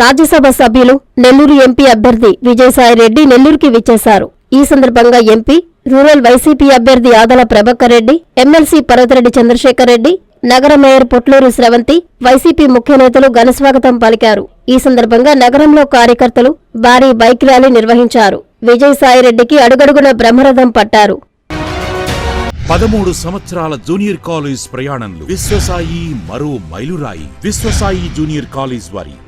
రాజ్యసభ సభ్యులు నెల్లూరు ఎంపీ అభ్యర్థి విజయసాయిరెడ్డి నెల్లూరుకి విచ్చేశారు. ఈ సందర్భంగా ఎంపీ రూరల్ వైసీపీ అభ్యర్థి ఆదల ప్రభాకర్ రెడ్డి ఎమ్మెల్సీ పర్వతిరెడ్డి చంద్రశేఖర్ రెడ్డి నగర మేయర్ పొట్లూరు స్రవంతి వైసీపీ ముఖ్య నేతలు ఘనస్వాగతం పలికారు. ఈ సందర్భంగా నగరంలో కార్యకర్తలు భారీ బైక్ ర్యాలీ నిర్వహించారు. విజయసాయిరెడ్డికి అడుగడుగున బ్రహ్మరథం పట్టారు. పదమూడు సంవత్సరాల జూనియర్ కాలేజ్ ప్రయాణంలో విశ్వసాయి మరో మైలురాయి. విశ్వసాయి జూనియర్ కాలేజ్ వారి